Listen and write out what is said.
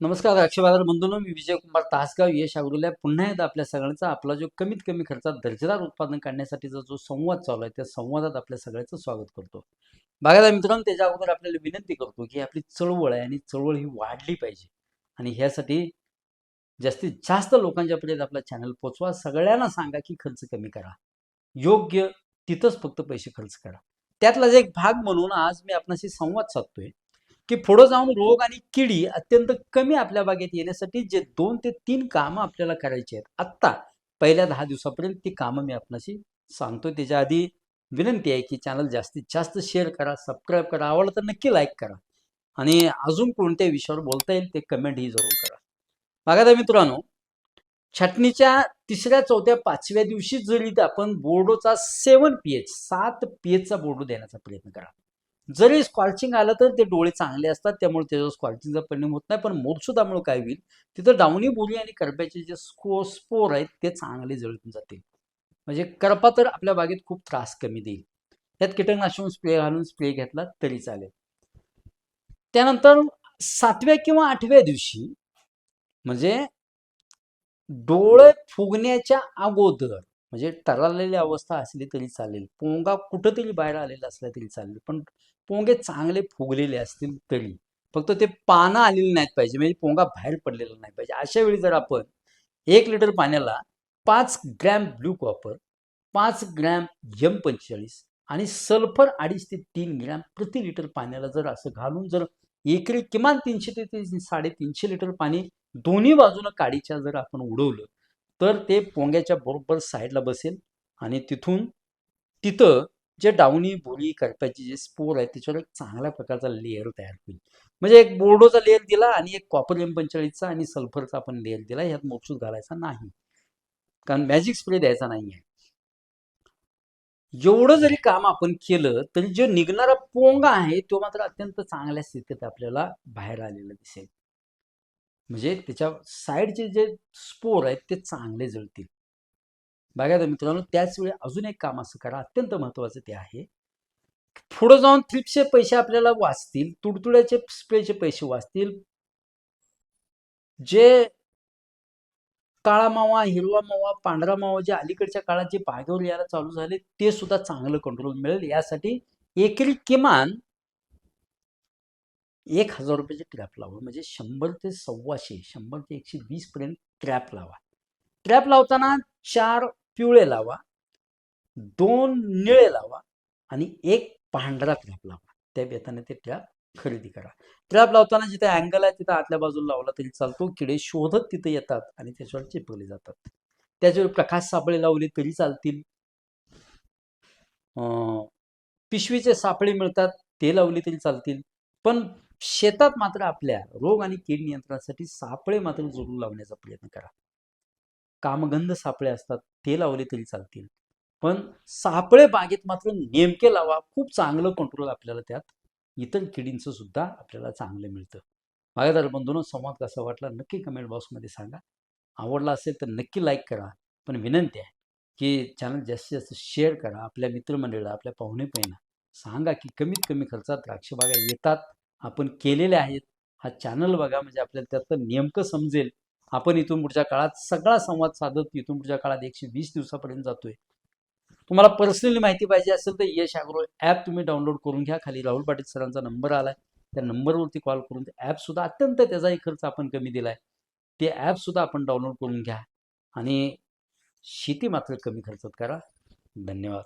नमस्कार द्राक्ष बाजार बंधूंनो. मी विजय कुमार तासगाव यश अग्रोल्या पुन्हा एकदा आपल्या सगळ्यांचा आपला जो कमीत कमी खर्चात दर्जेदार उत्पादन काढण्यासाठीचा जो संवाद चालू आहे त्या संवादात आपल्या सगळ्यांचं स्वागत करतो. बघायला मित्रांनो त्याच्या अगोदर आपल्याला विनंती करतो की आपली चळवळ आहे आणि चळवळ ही वाढली पाहिजे. आणि ह्यासाठी जास्तीत जास्त लोकांच्यापर्यंत आपला चॅनल पोचवा. सगळ्यांना सांगा की खर्च कमी करा. योग्य तिथंच फक्त पैसे खर्च करा. त्यातलाच एक भाग म्हणून आज मी आपणाशी संवाद साधतोय. की पुढं जाऊन रोग आणि किडी अत्यंत कमी आपल्या बागेत येण्यासाठी जे दोन ते तीन कामं आपल्याला करायची आहेत. आत्ता पहिल्या दहा दिवसापर्यंत ती कामं मी आपणाशी सांगतो त्याच्या आधी विनंती आहे की चॅनल जास्तीत जास्त शेअर करा सबस्क्राईब करा. आवडलं तर नक्की लाईक करा. आणि अजून कोणत्या विषयावर बोलता येईल ते कमेंटही जरूर करा. बघा आता मित्रांनो छटणीच्या तिसऱ्या चौथ्या पाचव्या दिवशी जरी आपण बोर्डोचा सेवन पी एच सात पी एचचा बोर्डो देण्याचा प्रयत्न करा. जरी स्कॉल्चिंग आलं तर ते डोळे चांगले असतात त्यामुळे त्याच्यावर स्कॉल्चिंगचा परिणाम होत नाही. पण मोरसुद्धामुळे काय होईल? तिथं डावणी बोली आणि करप्याचे जे स्को स्पोर आहेत ते चांगले जळून जातील. म्हणजे करपा तर आपल्या बागेत खूप त्रास कमी देईल. त्यात कीटकनाशक स्प्रे घालून स्प्रे घेतला तरी चालेल. त्यानंतर सातव्या किंवा आठव्या दिवशी म्हणजे डोळे फुगण्याच्या अगोदर म्हणजे टरालेली अवस्था असली तरी चालेल. पोंगा कुठंतरी बाहेर आलेला असला तरी चालेल. पण पोंगे चांगले फुगलेले असतील तरी. फक्त ते पानं आलेली नाहीत पाहिजे. म्हणजे पोंगा बाहेर पडलेला नाही पाहिजे. अशा वेळी जर आपण एक लिटर पाण्याला पाच ग्रॅम ब्लू कॉपर पाच ग्रॅम यम पंचेचाळीस आणि सल्फर अडीच ते तीन ग्रॅम प्रति लिटर पाण्याला जर असं घालून जर एकरी किमान तीनशे ते तीन- साडेतीनशे लिटर पाणी दोन्ही बाजूनं काडीच्या जर आपण उडवलं तर ते पोंग्याच्या बरोबर साईडला बसेल आणि तिथून तिथं जे डावणी बोली करप्याचे जे स्पोर आहेत त्याच्यावर एक चांगल्या प्रकारचा लेअर तयार होईल. म्हणजे एक बोर्डोचा लेअर दिला आणि एक कॉपर एम पंचेचाळीसचा आणि सल्फरचा आपण लेअर दिला ह्यात मोकसूद घालायचा नाही. कारण मॅजिक स्प्रे द्यायचा नाही आहे एवढं जरी काम आपण केलं तरी जो निघणारा पोंगा आहे तो मात्र अत्यंत चांगल्या स्थितीत आपल्याला बाहेर आलेला दिसेल. म्हणजे त्याच्या साईडचे जे स्पोर आहेत ते चांगले जळतील. बघा तर मित्रांनो त्याच वेळी अजून एक काम असं करा अत्यंत महत्त्वाचं ते आहे. पुढं जाऊन थ्रिपचे पैसे आपल्याला वाचतील तुडतुड्याचे स्प्रेचे पैसे वाचतील. जे काळा मावा हिरवा मावा पांढरा मावा जे अलीकडच्या काळात जे बागेवर यायला चालू झाले ते सुद्धा चांगलं कंट्रोल मिळेल. यासाठी एकरी किमान एक हजार रुपयाचे ट्रॅप लावा. म्हणजे शंभर ते सव्वाशे शंभर ते एकशे वीस पर्यंत ट्रॅप लावा. ट्रॅप लावताना चार पिवळे लावा दोन निळे लावा आणि एक पांढरा ट्रॅप लावा. त्या बेताने ते ट्रॅप खरेदी करा. ट्रॅप लावताना जिथे अँगल आहे तिथं आतल्या बाजूला लावला तरी चालतो. किडे शोधत तिथे येतात आणि त्याच्यावर चिपकले जातात. त्याच्यावर प्रकाश सापळे लावले तरी चालतील. अं, पिशवीचे सापळे मिळतात ते लावले तरी चालतील. पण शेतात मात्र आपल्या रोग आणि कीड नियंत्रणासाठी सापळे मात्र जरूर लावण्याचा प्रयत्न करा. कामगंध सापळे असतात ते लावले तरी चालतील. पण सापळे बागेत मात्र नेमके लावा खूप चांगलं कंट्रोल आपल्याला त्यात. इतर किडींचं सुद्धा आपल्याला चांगलं मिळतं. बागायदार बंधून संवाद कसा वाटला नक्की कमेंट बॉक्समध्ये सांगा. आवडला असेल तर नक्की लाईक करा. पण विनंती आहे की चॅनल जास्तीत जास्त शेअर करा. आपल्या मित्रमंडळीला आपल्या पाहुणे पहिना सांगा की कमीत कमी खर्चात द्राक्षबागा येतात आपण केलेले आहेत हा चॅनल बघा म्हणजे आपल्याला त्यातलं नेमकं समजेल. आपण इथून पुढच्या काळात सगळा संवाद साधत इथून पुढच्या काळात एकशे वीस दिवसापर्यंत जातोय. तुम्हाला पर्सनली माहिती पाहिजे असेल तर यश अॅग्रो ॲप तुम्ही डाउनलोड करून घ्या. खाली राहुल पाटील सरांचा नंबर आलाय. त्या नंबरवरती कॉल करून ते ॲपसुद्धा अत्यंत त्याचाही खर्च आपण कमी दिलाय. ते ॲपसुद्धा आपण डाउनलोड करून घ्या. आणि शेती मात्र कमी खर्चात करा. धन्यवाद.